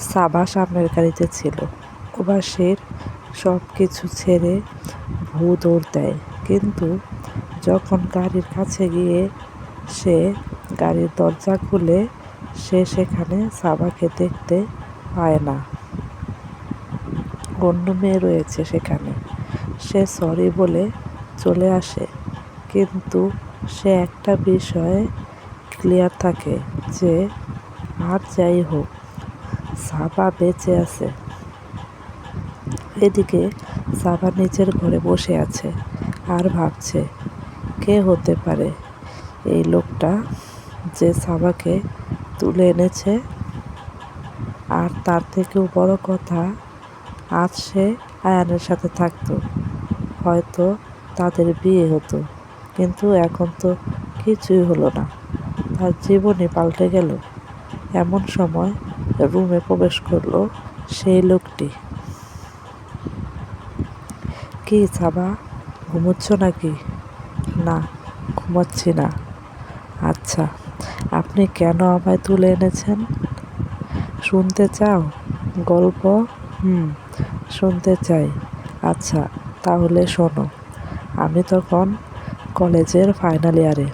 সাবা সামনের গাড়িতে ছিল। ওবাসীর সব কিছু ছেড়ে ভূ দৌড় দেয়। কিন্তু যখন গাড়ির কাছে গিয়ে সে গাড়ির দরজা খুলে, সে সেখানে সাবাকে দেখতে পায় না। অন্য মেয়ে রয়েছে সেখানে। সে সরি বলে চলে আসে। কিন্তু সে একটা বিষয়ে ক্লিয়ার থাকে যে, আর যাই হোক সাবা বেঁচে আছে। এদিকে সাবা নিজের ঘরে বসে আছে আর ভাবছে, কে হতে পারে এই লোকটা যে সাবাকে তুলে এনেছে? আর তার থেকেও বড় কথা, আজ সে আয়ানের সাথে থাকতো। হয়তো তাদের বিয়ে হতো, কিন্তু এখন তো কিছুই হলো না। তার জীবনই পাল্টে গেল। এমন সময় রুমে প্রবেশ করল সেই লোকটি। কি সাবা ঘুমোচ্ছ নাকি? না, ঘুমাচ্ছি না। আচ্ছা আপনি কেন আমায় তুলে এনেছেন? শুনতে চাও? গল্প? হুম, শুনতে চাই। আচ্ছা তাহলে শোনো, আমি তখন কলেজের ফাইনাল ইয়ারে।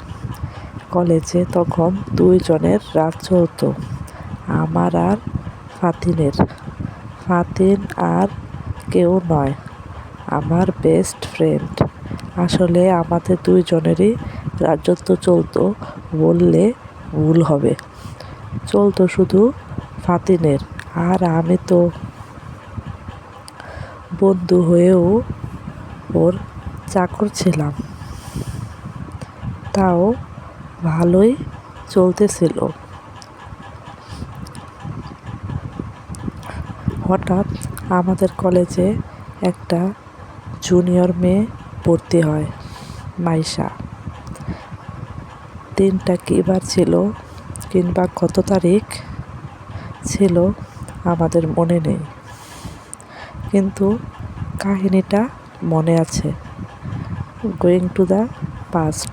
কলেজে তখন দুইজনের রাত চলতো। আমার আর ফাতিনের। ফাতিন আর কেউ নয়, আমার বেস্ট ফ্রেন্ড আসলে আমাদের দুইজনেরই রাজত্ব চলতো বললে ভুল হবে। চলতো শুধু ফাতিনের। আর আমি তো বন্ধু হয়েও ওর চাকর ছিলাম। তাও ভালোই চলতেছিল। হঠাৎ আমাদের কলেজে একটা জুনিয়র মেয়ে ভর্তি হয়, মাইশা। দিনটা কিবার ছিল কিংবা কত তারিখ ছিল আমাদের মনে নেই। কিন্তু কাহিনীটা মনে আছে। গোয়িং টু দ্য পাস্ট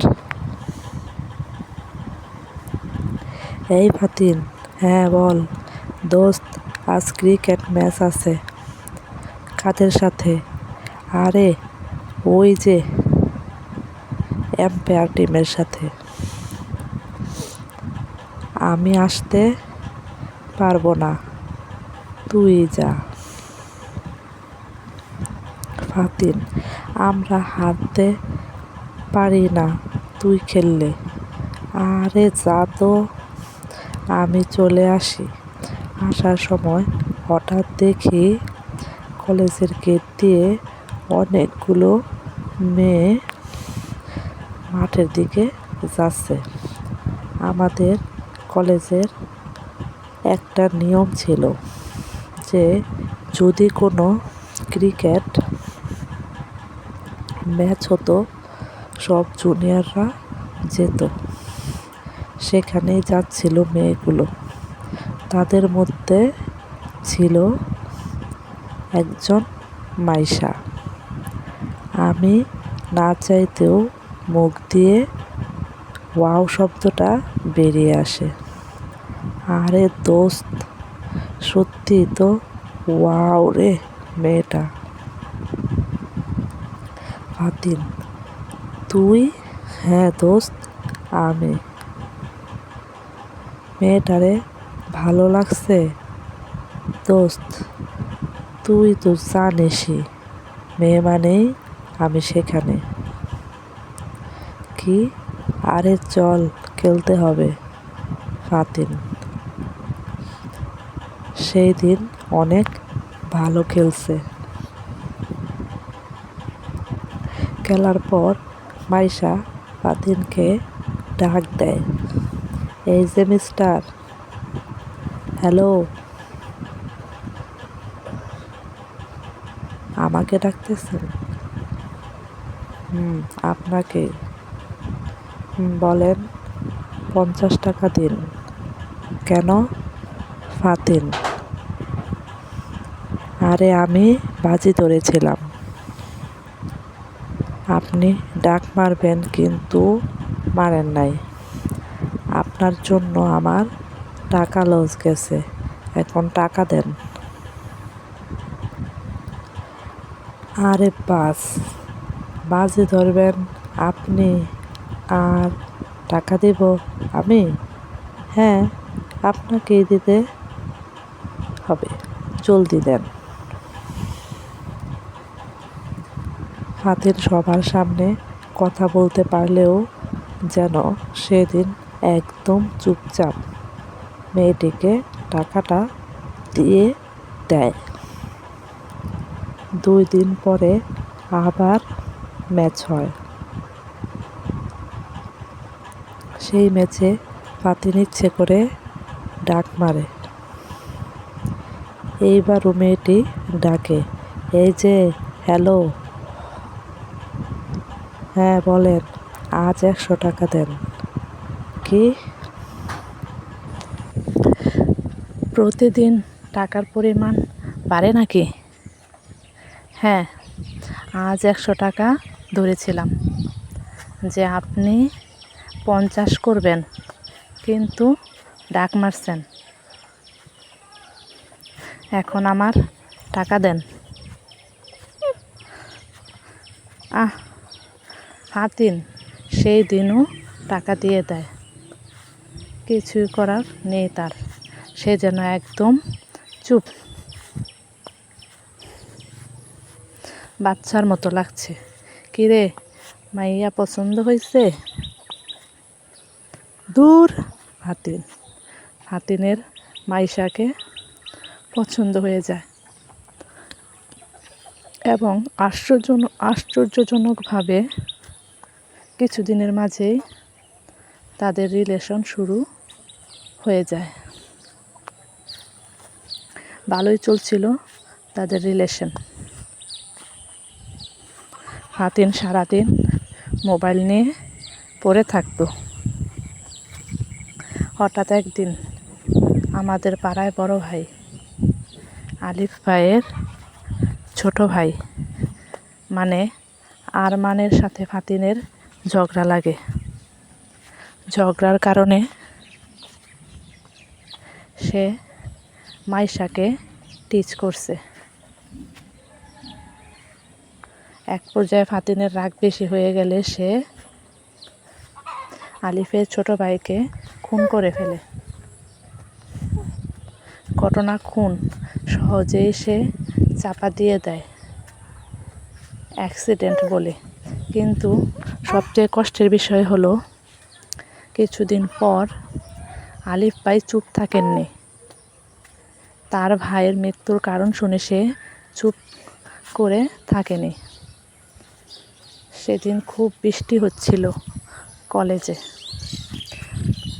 এই ফাতিন হ্যাঁ বল। দোস্ত আজ ক্রিকেট ম্যাচ আছে কাদের সাথে। আরে, ওই যে এম্পায়ার টিমের সাথে। আমি আসতে পারব না। তুই যা। ফাতিন আমরা হারতে পারি না, তুই খেললে। আরে, যা তো। আমি চলে আসি। আসার সময় হঠাৎ দেখি কলেজের গেট দিয়ে অনেকগুলো মেয়ে মাঠের দিকে যাচ্ছে। আমাদের কলেজের একটা নিয়ম ছিল যে যদি কোনো ক্রিকেট ম্যাচ হতো, সব জুনিয়ররা যেত। সেখানেই যাচ্ছিল মেয়েগুলো। তাদের মধ্যে ছিল একজন মাইশা। আমি না চাইতেও মুখ দিয়ে ওয়াও শব্দটা বেরিয়ে আসে। আরে দোস্ত সত্যি তো ওয়াও রে মেয়েটা। ফাতিন তুই? হ্যাঁ দোস্ত, আমি। মেয়েটারে ভালো লাগছে? দোস্ত, তুই তো জানিসই, মেয়ে মানেই আমি সেখানে। কি? আরে চল, খেলতে হবে ফাতিন সেই দিন অনেক ভালো খেলছে। খেলার পর মাইশা ফাতিনকে ডাক দেয়, এই যে মিস্টার হ্যালো? আমাকে ডাকতেছেন? হুম, আপনাকে। বলেন, পঞ্চাশ টাকা দিন। কেন? ফাতিন। আরে, আমি বাজি ধরেছিলাম। আপনি ডাক মারবেন, কিন্তু মারেন নাই। আপনার জন্য আমার টাকা লস গেছে। এখন টাকা দেন। আরে বাস, বাজে ধরবেন। আপনি আর টাকা দেব আমি? হ্যাঁ আপনাকেই দিতে হবে। জলদি দেন। হাতের সবার সামনে কথা বলতে পারলেও যেন সেদিন একদম চুপচাপ। মেয়েটিকে টাকাটা দিয়ে দেয়। দুই দিন পরে আবার ম্যাচ হয়। সেই ম্যাচে ফাতিন ইচ্ছে করে ডাক মারে। এইবার মেয়েটি ডাকে, এই যে, হ্যালো। হ্যাঁ বলেন, আজ একশো টাকা দেন। কি? প্রতিদিন টাকার পরিমাণ বাড়ে নাকি? হ্যাঁ আজ একশো টাকা ধরেছিলাম যে আপনি পঞ্চাশ করবেন, কিন্তু ডাক মারছেন। এখন আমার টাকা দেন। আহ, হাতিন সেই দিনও টাকা দিয়ে দেয়। কিছুই করার নেই তার। সে যেন একদম চুপ। বাচ্চার মতো লাগছে। কিরে, মাইয়া পছন্দ হয়েছে দূর হাতিন হাতিনের মাইশাকে পছন্দ হয়ে যায়। এবং আশ্চর্য আশ্চর্যজনকভাবে কিছুদিনের মাঝেই তাদের রিলেশন শুরু হয়ে যায়। ভালোই চলছিল তাদের রিলেশন হাতিন সারাদিন মোবাইল নিয়ে পড়ে থাকতো। হঠাৎ একদিন আমাদের পাড়ায় বড় ভাই, আলিফ ভাইয়ের ছোট ভাই মানে আরমানের সাথে ফাতিনের ঝগড়া লাগে। ঝগড়ার কারণে সে মাইশাকে টিচ করছে। এক পর্যায়ে ফাতিনের রাগ বেশি হয়ে গেলে সে আলিফের ছোট ভাইকে খুন করে ফেলে। ঘটনা খুন সহজেই সে চাপা দিয়ে দেয়। অ্যাক্সিডেন্ট বলে। কিন্তু সবচেয়ে কষ্টের বিষয় হলো, কিছুদিন পর আলিফ ভাই চুপ থাকেননি। তার ভাইয়ের মৃত্যুর কারণ শুনে সে চুপ করে থাকেনি। সেদিন খুব বৃষ্টি হচ্ছিল কলেজে।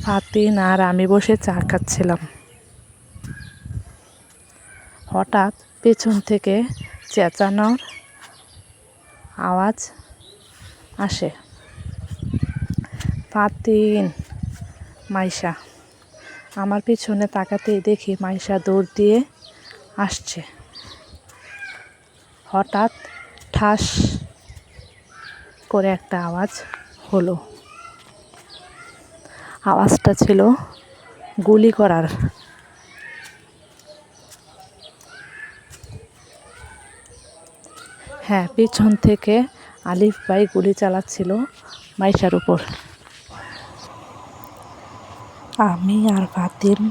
ফাতিন আর আমি বসে চা খাচ্ছিলাম। হঠাৎ পেছন থেকে চেঁচানোর আওয়াজ আসে। ফাতিন, মাইশা। আমার পিছনে তাকাতেই দেখি মাইশা দৌড় দিয়ে আসছে। হঠাৎ ঠাস করে একটা আওয়াজ হলো। আওয়াজটা ছিল গুলি করার। হ্যাঁ পিছন থেকে আলিফ ভাই গুলি চালাচ্ছিল মাইশার উপর। আমি আর ফাতিন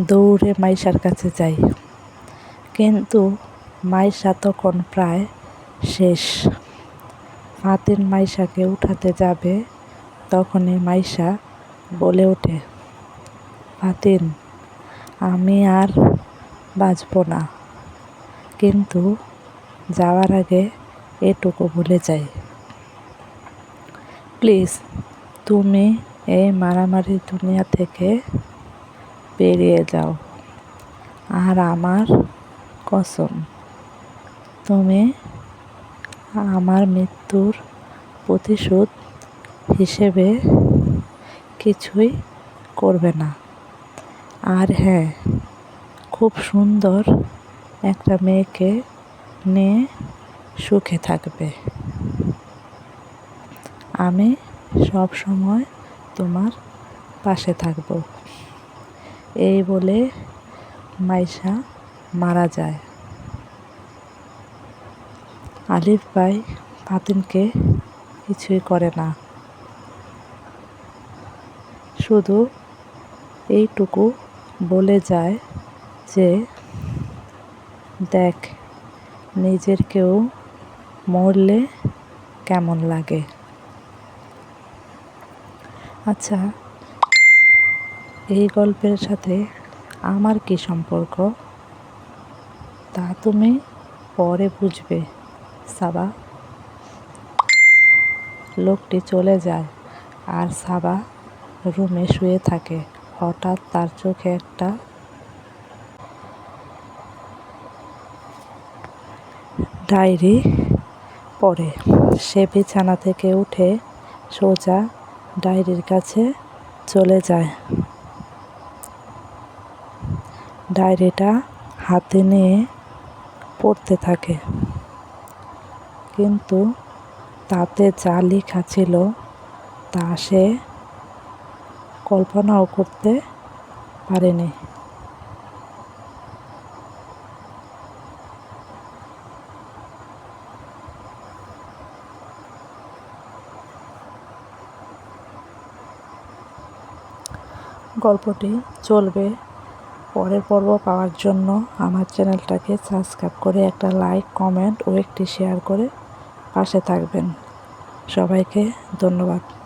দৌড়ে মাইশার কাছে যাই। কিন্তু মাইশা তখন প্রায় শেষ। ফাতিন মাইশাকে উঠাতে যাবে তখনই মাইশা বলে ওঠে ফাতিন আমি আর বাঁচব না। কিন্তু যাওয়ার আগে এটুকু ভুলে যাই। প্লিজ, তুমি এই মারামারি দুনিয়া থেকে বেরিয়ে যাও। আর আমার কসম, তুমি আমার মৃত্যুর প্রতিশোধ হিসেবে কিছুই করবে না। আর হ্যাঁ খুব সুন্দর একটা মেয়েকে নিয়ে সুখে থাকবে। আমি সব সময় তোমার পাশে থাকব। এই বলে মাইশা মারা যায়। আলিফ ভাই ফাতিনকে কিছুই করে না। শুধু এইটুকু বলে যায় যে, দেখ, নিজের কেউ মরলে কেমন লাগে? আচ্ছা এই গল্পের সাথে আমার কি সম্পর্ক? তা তুমি পরে বুঝবে, সাবা। লোকটি চলে যায় আর সাবা রুমে শুয়ে থাকে। হঠাৎ তার চোখে একটা ডায়েরি পড়ে। সে বিছানা থেকে উঠে সোজা ডায়েরির কাছে চলে যায়। ডায়রিটা হাতে নিয়ে পড়তে থাকে। কিন্তু তাতে যা লেখা ছিল তা সে কল্পনাও করতে পারেনি। গল্পটি চলবে পরের পর্ব পাওয়ার জন্য আমার চ্যানেলটাকে সাবস্ক্রাইব করে একটা লাইক, কমেন্ট ও একটি শেয়ার করে পাশে থাকবেন। সবাইকে ধন্যবাদ।